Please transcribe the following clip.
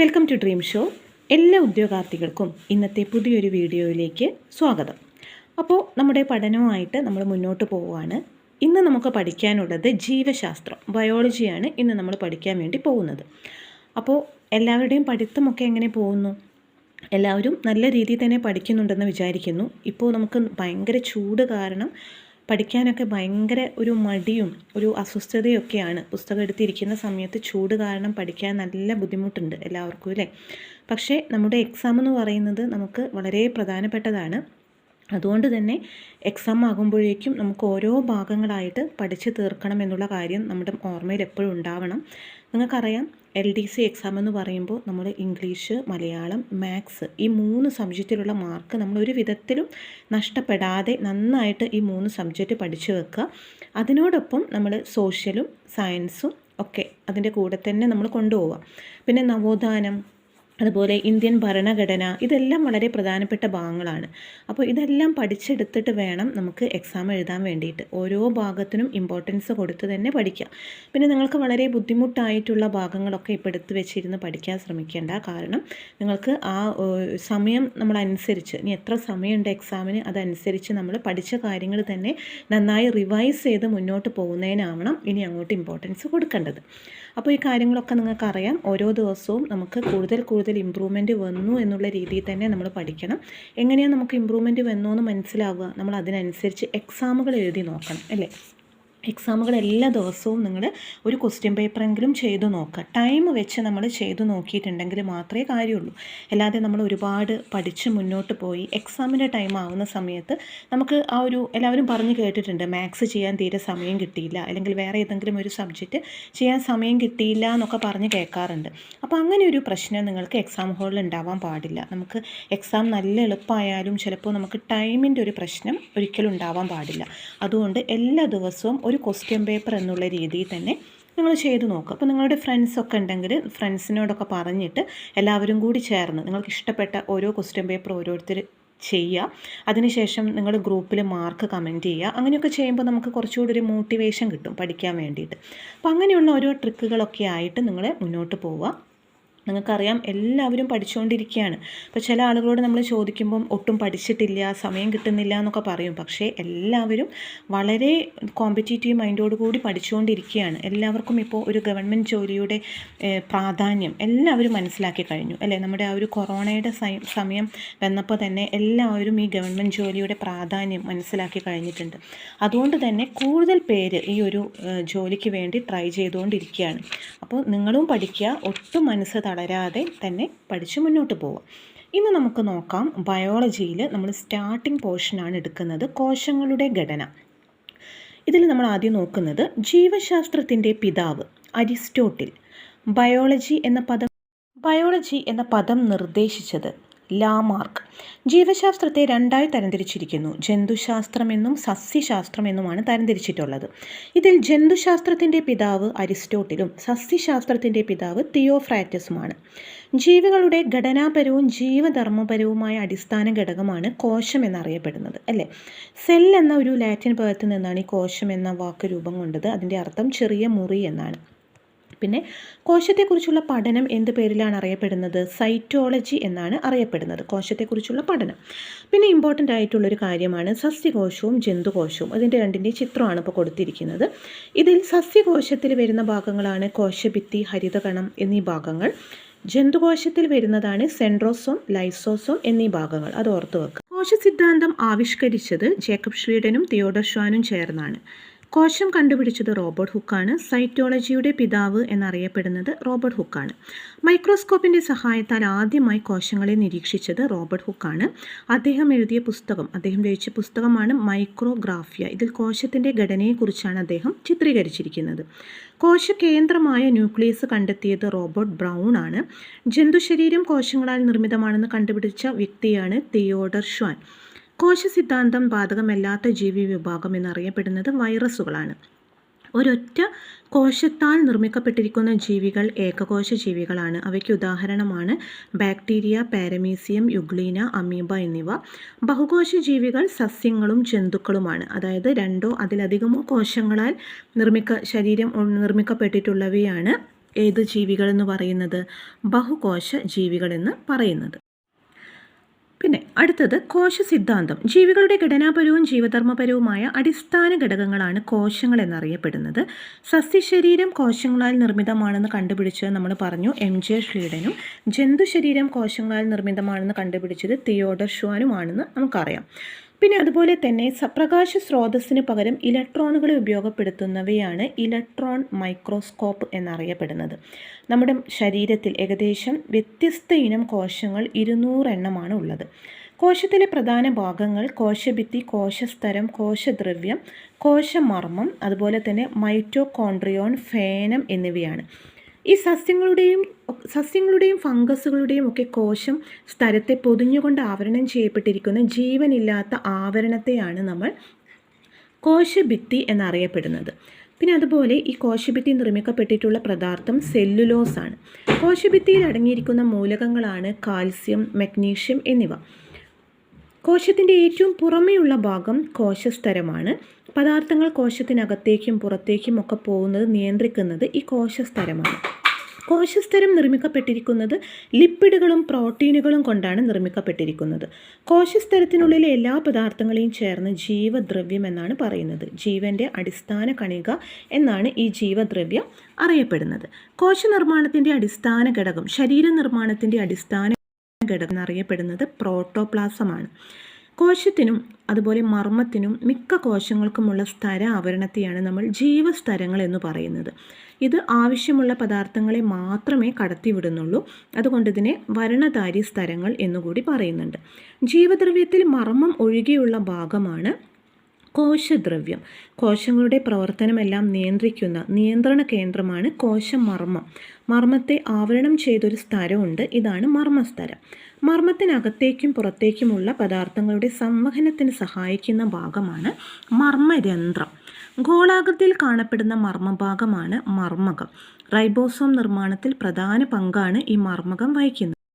Welcome to dream show. എല്ലാ ഉദ്യോഗാർത്ഥികൾക്കും ഇന്നത്തെ പുതിയൊരു വീഡിയോയിലേക്ക് സ്വാഗതം. അപ്പോൾ നമ്മുടെ പഠനവുമായിട്ട് നമ്മൾ മുന്നോട്ട് പോവുകയാണ്. ഇന്ന് നമുക്ക് പഠിക്കാനുള്ളത് ജീവശാസ്ത്രം ബയോളജിയാണ് ഇന്ന് നമ്മൾ പഠിക്കാൻ വേണ്ടി പോകുന്നത്. അപ്പോൾ എല്ലാവരുടെയും പഠിത്തമൊക്കെ എങ്ങനെ പോകുന്നു? എല്ലാവരും നല്ല രീതിയിൽ തന്നെ പഠിക്കുന്നുണ്ടെന്ന് വിചാരിക്കുന്നു. ഇപ്പോൾ നമുക്ക് ഭയങ്കര ചൂട് കാരണം പഠിക്കാനൊക്കെ ഭയങ്കര ഒരു മടിയും ഒരു അസ്വസ്ഥതയൊക്കെയാണ്. പുസ്തകം എടുത്തിരിക്കുന്ന സമയത്ത് ചൂട് കാരണം പഠിക്കാൻ നല്ല ബുദ്ധിമുട്ടുണ്ട് എല്ലാവർക്കും അല്ലേ? പക്ഷേ നമ്മുടെ എക്സാം എന്ന് പറയുന്നത് നമുക്ക് വളരെ പ്രധാനപ്പെട്ടതാണ്. അതുകൊണ്ട് തന്നെ എക്സാം ആകുമ്പോഴേക്കും നമുക്ക് ഓരോ ഭാഗങ്ങളായിട്ട് പഠിച്ചു തീർക്കണം എന്നുള്ള കാര്യം നമ്മുടെ ഓർമ്മയിൽ എപ്പോഴും ഉണ്ടാവണം. നിങ്ങൾക്കറിയാം എൽ ഡി സി എക്സാം എന്ന് പറയുമ്പോൾ നമ്മൾ ഇംഗ്ലീഷ് മലയാളം മാത്സ് ഈ മൂന്ന് സബ്ജക്റ്റിലുള്ള മാർക്ക് നമ്മൾ ഒരു വിധത്തിലും നഷ്ടപ്പെടാതെ നന്നായിട്ട് ഈ മൂന്ന് സബ്ജക്റ്റ് പഠിച്ചു വെക്കുക. അതിനോടൊപ്പം നമ്മൾ സോഷ്യലും സയൻസും ഒക്കെ അതിന്റെ കൂടെ തന്നെ നമ്മൾ കൊണ്ടുപോവുക. പിന്നെ നവോത്ഥാനം അതുപോലെ ഇന്ത്യൻ ഭരണഘടന ഇതെല്ലാം വളരെ പ്രധാനപ്പെട്ട ഭാഗങ്ങളാണ്. അപ്പോൾ ഇതെല്ലാം പഠിച്ചെടുത്തിട്ട് വേണം നമുക്ക് എക്സാം എഴുതാൻ വേണ്ടിയിട്ട്. ഓരോ ഭാഗത്തിനും ഇമ്പോർട്ടൻസ് കൊടുത്ത് തന്നെ പഠിക്കാം. പിന്നെ നിങ്ങൾക്ക് വളരെ ബുദ്ധിമുട്ടായിട്ടുള്ള ഭാഗങ്ങളൊക്കെ ഇപ്പോൾ എടുത്ത് വെച്ചിരുന്ന് പഠിക്കാൻ ശ്രമിക്കേണ്ട കാരണം നിങ്ങൾക്ക് ആ സമയം നമ്മളനുസരിച്ച് ഇനി എത്ര സമയമുണ്ട് എക്സാമിന് അതനുസരിച്ച് നമ്മൾ പഠിച്ച കാര്യങ്ങൾ തന്നെ നന്നായി റിവൈസ് ചെയ്ത് മുന്നോട്ട് പോകുന്നതിനാവണം ഇനി അങ്ങോട്ട് ഇമ്പോർട്ടൻസ് കൊടുക്കേണ്ടത്. അപ്പോൾ ഈ കാര്യങ്ങളൊക്കെ നിങ്ങൾക്കറിയാം. ഓരോ ദിവസവും നമുക്ക് കൂടുതൽ കൂടുതൽ ഇമ്പ്രൂവ്മെന്റ് വന്നു എന്നുള്ള രീതിയിൽ തന്നെ നമ്മൾ പഠിക്കണം. എങ്ങനെയാണ് നമുക്ക് ഇമ്പ്രൂവ്മെന്റ് വന്നോ എന്ന് മനസ്സിലാവുക? നമ്മൾ അതിനനുസരിച്ച് എക്സാമുകൾ എഴുതി നോക്കണം അല്ലേ? എക്സാമുകൾ എല്ലാ ദിവസവും നിങ്ങൾ ഒരു ക്വസ്റ്റ്യൻ പേപ്പറെങ്കിലും ചെയ്തു നോക്കുക. ടൈം വെച്ച് നമ്മൾ ചെയ്തു നോക്കിയിട്ടുണ്ടെങ്കിൽ മാത്രമേ കാര്യമുള്ളൂ. അല്ലാതെ നമ്മൾ ഒരുപാട് പഠിച്ച് മുന്നോട്ട് പോയി എക്സാമിന്റെ ടൈം ആവുന്ന സമയത്ത് നമുക്ക് ആ ഒരു എല്ലാവരും പറഞ്ഞ് കേട്ടിട്ടുണ്ട് മാത്സ് ചെയ്യാൻ തീരെ സമയം കിട്ടിയില്ല അല്ലെങ്കിൽ വേറെ ഏതെങ്കിലും ഒരു സബ്ജക്റ്റ് ചെയ്യാൻ സമയം കിട്ടിയില്ല എന്നൊക്കെ പറഞ്ഞ് കേൾക്കാറുണ്ട്. അപ്പോൾ അങ്ങനെ ഒരു പ്രശ്നം നിങ്ങൾക്ക് എക്സാം ഹോളിൽ ഉണ്ടാവാൻ പാടില്ല. നമുക്ക് എക്സാം നല്ല എളുപ്പമായാലും ചിലപ്പോൾ നമുക്ക് ടൈമിന്റെ ഒരു പ്രശ്നം ഒരിക്കലും ഉണ്ടാവാൻ പാടില്ല. അതുകൊണ്ട് എല്ലാ ദിവസവും ഒരു ക്വസ്റ്റ്യൻ പേപ്പർ എന്നുള്ള രീതിയിൽ തന്നെ നിങ്ങൾ ചെയ്ത് നോക്കുക അപ്പോൾ നിങ്ങളുടെ ഫ്രണ്ട്സൊക്കെ ഉണ്ടെങ്കിൽ ഫ്രണ്ട്സിനോടൊക്കെ പറഞ്ഞിട്ട് എല്ലാവരും കൂടി ചേർന്ന് നിങ്ങൾക്ക് ഇഷ്ടപ്പെട്ട ഓരോ ക്വസ്റ്റ്യൻ പേപ്പർ ഓരോരുത്തർ ചെയ്യുക അതിനുശേഷം നിങ്ങൾ ഗ്രൂപ്പിൽ മാർക്ക് കമന്റ് ചെയ്യുക അങ്ങനെയൊക്കെ ചെയ്യുമ്പോൾ നമുക്ക് കുറച്ചുകൂടി ഒരു മോട്ടിവേഷൻ കിട്ടും പഠിക്കാൻ വേണ്ടിയിട്ട്. അപ്പോൾ അങ്ങനെയുള്ള ഓരോ ട്രിക്കുകളൊക്കെ ആയിട്ട് നിങ്ങൾ മുന്നോട്ട് പോവുക. നിങ്ങൾക്കറിയാം എല്ലാവരും പഠിച്ചുകൊണ്ടിരിക്കുകയാണ്. അപ്പോൾ ചില ആളുകളോട് നമ്മൾ ചോദിക്കുമ്പം ഒട്ടും പഠിച്ചിട്ടില്ല സമയം കിട്ടുന്നില്ല എന്നൊക്കെ പറയും. പക്ഷേ എല്ലാവരും വളരെ കോമ്പറ്റീറ്റീവ് മൈൻഡോട് കൂടി പഠിച്ചുകൊണ്ടിരിക്കുകയാണ്. എല്ലാവർക്കും ഇപ്പോൾ ഒരു ഗവൺമെന്റ് ജോലിയുടെ പ്രാധാന്യം എല്ലാവരും മനസ്സിലാക്കി കഴിഞ്ഞു. അല്ലേ? നമ്മുടെ ആ ഒരു കൊറോണയുടെ സമയം വന്നപ്പോൾ തന്നെ എല്ലാവരും ഈ ഗവൺമെന്റ് ജോലിയുടെ പ്രാധാന്യം മനസ്സിലാക്കി കഴിഞ്ഞിട്ടുണ്ട്. അതുകൊണ്ട് തന്നെ കൂടുതൽ പേര് ഈ ഒരു ജോലിക്ക് വേണ്ടി ട്രൈ ചെയ്തുകൊണ്ടിരിക്കുകയാണ്. അപ്പോൾ നിങ്ങളും പഠിക്കുക ഒട്ടും മനസ്സ് തളരാതെ തന്നെ പഠിച്ച് മുന്നോട്ട് പോവുക. ഇന്ന് നമുക്ക് നോക്കാം ബയോളജിയിൽ നമ്മൾ സ്റ്റാർട്ടിംഗ് പോർഷനാണ് എടുക്കുന്നത് കോശങ്ങളുടെ ഘടന. ഇതിൽ നമ്മൾ ആദ്യം നോക്കുന്നത് ജീവശാസ്ത്രത്തിന്റെ പിതാവ് അരിസ്റ്റോട്ടിൽ. ബയോളജി എന്ന പദം ബയോളജി എന്ന പദം നിർദ്ദേശിച്ചത് ലാമാർക്ക്. ജീവശാസ്ത്രത്തെ രണ്ടായി തരംതിരിച്ചിരിക്കുന്നു. ജന്തുശാസ്ത്രമെന്നും സസ്യശാസ്ത്രമെന്നുമാണ് തരംതിരിച്ചിട്ടുള്ളത്. ഇതിൽ ജന്തുശാസ്ത്രത്തിന്റെ പിതാവ് അരിസ്റ്റോട്ടിലും സസ്യശാസ്ത്രത്തിന്റെ പിതാവ് തിയോഫ്രാറ്റസുമാണ്. ജീവികളുടെ ഘടനാപരവും ജീവധർമ്മപരവുമായ അടിസ്ഥാന ഘടകമാണ് കോശം എന്നറിയപ്പെടുന്നത് അല്ലേ? സെൽ എന്ന ഒരു ലാറ്റിൻ പദത്തിൽ നിന്നാണ് ഈ കോശം എന്ന വാക്ക് രൂപം കൊണ്ടത്. അതിന്റെ അർത്ഥം ചെറിയ മുറി എന്നാണ്. പിന്നെ കോശത്തെക്കുറിച്ചുള്ള പഠനം എന്ത് പേരിലാണ് അറിയപ്പെടുന്നത്? സൈറ്റോളജി എന്നാണ് അറിയപ്പെടുന്നത് കോശത്തെക്കുറിച്ചുള്ള പഠനം. പിന്നെ ഇമ്പോർട്ടന്റ് ആയിട്ടുള്ളൊരു കാര്യമാണ് സസ്യകോശവും ജന്തുകോശവും. അതിന്റെ രണ്ടിന്റെ ചിത്രമാണ് ഇപ്പോൾ കൊടുത്തിരിക്കുന്നത്. ഇതിൽ സസ്യകോശത്തിൽ വരുന്ന ഭാഗങ്ങളാണ് കോശഭിത്തി ഹരിതകണം എന്നീ ഭാഗങ്ങൾ. ജന്തുകോശത്തിൽ വരുന്നതാണ് സെൻട്രോസോം ലൈസോസോം എന്നീ ഭാഗങ്ങൾ. അത് ഓർത്ത് വെക്കുക കോശ സിദ്ധാന്തം ആവിഷ്കരിച്ചത് ജേക്കബ് ഷ്രീഡനും തിയോഡർ ഷ്വാനും ചേർന്നാണ്. കോശം കണ്ടുപിടിച്ചത് റോബർട്ട് ഹുക്കാണ്. സൈറ്റോളജിയുടെ പിതാവ് എന്നറിയപ്പെടുന്നത് റോബർട്ട് ഹുക്കാണ്. മൈക്രോസ്കോപ്പിന്റെ സഹായത്താൽ ആദ്യമായി കോശങ്ങളെ നിരീക്ഷിച്ചത് റോബർട്ട് ഹുക്കാണ്. അദ്ദേഹം എഴുതിയ പുസ്തകം അദ്ദേഹം രചിച്ച പുസ്തകമാണ് മൈക്രോഗ്രാഫിയ. ഇതിൽ കോശത്തിന്റെ ഘടനയെക്കുറിച്ചാണ് അദ്ദേഹം ചിത്രീകരിച്ചിരിക്കുന്നത്. കോശ കേന്ദ്രമായ ന്യൂക്ലിയസ് കണ്ടെത്തിയത് റോബർട്ട് ബ്രൗൺ ആണ്. ജന്തുശരീരം കോശങ്ങളാൽ നിർമ്മിതമാണെന്ന് കണ്ടുപിടിച്ച വ്യക്തിയാണ് തിയോഡർ ഷ്വാൻ. കോശ സിദ്ധാന്തം ബാധകമല്ലാത്ത ജീവി വിഭാഗം എന്നറിയപ്പെടുന്നത് വൈറസുകളാണ്. ഒരൊറ്റ കോശത്താൽ നിർമ്മിക്കപ്പെട്ടിരിക്കുന്ന ജീവികൾ ഏകകോശ ജീവികളാണ്. അവയ്ക്ക് ഉദാഹരണമാണ് ബാക്ടീരിയ പാരമീസിയം യുഗ്ലീന അമീബ എന്നിവ. ബഹുകോശ ജീവികൾ സസ്യങ്ങളും ജന്തുക്കളുമാണ്. അതായത് രണ്ടോ അതിലധികമോ കോശങ്ങളാൽ നിർമ്മിക്ക ശരീരം നിർമ്മിക്കപ്പെട്ടിട്ടുള്ളവയാണ് ഏത് ജീവികളെന്ന് പറയുന്നത്? ബഹുകോശ ജീവികളെന്ന് പറയുന്നത്. പിന്നെ അടുത്തത് കോശ സിദ്ധാന്തം ജീവികളുടെ ഘടനാപരവും ജീവധർമ്മപരവുമായ അടിസ്ഥാന ഘടകങ്ങളാണ് കോശങ്ങൾ എന്നറിയപ്പെടുന്നത്. സസ്യശരീരം കോശങ്ങളാൽ നിർമ്മിതമാണെന്ന് കണ്ടുപിടിച്ചത് നമ്മൾ പറഞ്ഞു എം ജെ ഷ്ലീഡനും ജന്തുശരീരം കോശങ്ങളാൽ നിർമ്മിതമാണെന്ന് കണ്ടുപിടിച്ചത് തിയോഡർ ഷ്വാനുമാണെന്ന് നമുക്കറിയാം. പിന്നെ അതുപോലെ തന്നെ സപ്രകാശ സ്രോതസ്സിന് പകരം ഇലക്ട്രോണുകളെ ഉപയോഗപ്പെടുത്തുന്നവയാണ് ഇലക്ട്രോൺ മൈക്രോസ്കോപ്പ് എന്നറിയപ്പെടുന്നത്. നമ്മുടെ ശരീരത്തിൽ ഏകദേശം വ്യത്യസ്ത ഇനം കോശങ്ങൾ ഇരുന്നൂറെണ്ണമാണ് ഉള്ളത്. കോശത്തിലെ പ്രധാന ഭാഗങ്ങൾ കോശഭിത്തി കോശസ്തരം കോശദ്രവ്യം കോശമർമ്മം അതുപോലെ തന്നെ മൈറ്റോകോൺട്രിയോൺ ഫേനം എന്നിവയാണ്. ഈ സസ്യങ്ങളുടെയും സസ്യങ്ങളുടെയും ഫംഗസുകളുടെയും ഒക്കെ കോശം സ്ഥലത്തെ പൊതിഞ്ഞുകൊണ്ട് ആവരണം ചെയ്യപ്പെട്ടിരിക്കുന്ന ജീവനില്ലാത്ത ആവരണത്തെയാണ് നമ്മൾ കോശഭിത്തി എന്നറിയപ്പെടുന്നത്. പിന്നെ അതുപോലെ ഈ കോശഭിത്തി നിർമ്മിക്കപ്പെട്ടിട്ടുള്ള പദാർത്ഥം സെല്ലുലോസ് ആണ് കോശഭിത്തിയിൽ അടങ്ങിയിരിക്കുന്ന മൂലകങ്ങളാണ് കാൽസ്യം മഗ്നീഷ്യം എന്നിവ. കോശത്തിന്റെ ഏറ്റവും പുറമെയുള്ള ഭാഗം കോശസ്തരമാണ്. പദാർത്ഥങ്ങൾ കോശത്തിനകത്തേക്കും പുറത്തേക്കും ഒക്കെ പോകുന്നത് നിയന്ത്രിക്കുന്നത് ഈ കോശസ്തരമാണ്. കോശസ്തരം നിർമ്മിക്കപ്പെട്ടിരിക്കുന്നത് ലിപ്പിഡുകളും പ്രോട്ടീനുകളും കൊണ്ടാണ് നിർമ്മിക്കപ്പെട്ടിരിക്കുന്നത്. കോശസ്തരത്തിനുള്ളിലെ എല്ലാ പദാർത്ഥങ്ങളെയും ചേർന്ന് ജീവദ്രവ്യം എന്നാണ് പറയുന്നത്. ജീവന്റെ അടിസ്ഥാന കണിക എന്നാണ് ഈ ജീവദ്രവ്യം അറിയപ്പെടുന്നത്. കോശനിർമ്മാണത്തിന്റെ അടിസ്ഥാന ഘടകം ശരീര നിർമ്മാണത്തിന്റെ അടിസ്ഥാന ഘടകം എന്നറിയപ്പെടുന്നത് പ്രോട്ടോപ്ലാസമാണ്. കോശത്തിനും അതുപോലെ മർമ്മത്തിനും മിക്ക കോശങ്ങൾക്കുമുള്ള സ്ഥര ആവരണത്തെയാണ് നമ്മൾ ജീവസ്തരങ്ങൾ എന്ന് പറയുന്നത്. ഇത് ആവശ്യമുള്ള പദാർത്ഥങ്ങളെ മാത്രമേ കടത്തിവിടുന്നുള്ളൂ. അതുകൊണ്ട് ഇതിനെ വരണധാരി സ്ഥരങ്ങൾ എന്നുകൂടി പറയുന്നുണ്ട്. ജീവദ്രവ്യത്തിൽ മർമ്മം ഒഴികെയുള്ള ഭാഗമാണ് കോശദ്രവ്യം. കോശങ്ങളുടെ പ്രവർത്തനമെല്ലാം നിയന്ത്രിക്കുന്ന നിയന്ത്രണ കേന്ദ്രമാണ് കോശമർമ്മം. മർമ്മത്തെ ആവരണം ചെയ്തൊരു സ്ഥലമുണ്ട്. ഇതാണ് മർമ്മസ്ഥലം. മർമ്മത്തിനകത്തേക്കും പുറത്തേക്കുമുള്ള പദാർത്ഥങ്ങളുടെ സംവഹനത്തിന് സഹായിക്കുന്ന ഭാഗമാണ് മർമ്മരന്ധ്രം. ഗോളാകൃതിയിൽ കാണപ്പെടുന്ന മർമ്മഭാഗമാണ് മർമ്മകം. റൈബോസോം നിർമ്മാണത്തിൽ പ്രധാന പങ്കാണ് ഈ മർമ്മകം വഹിക്കുന്നത്.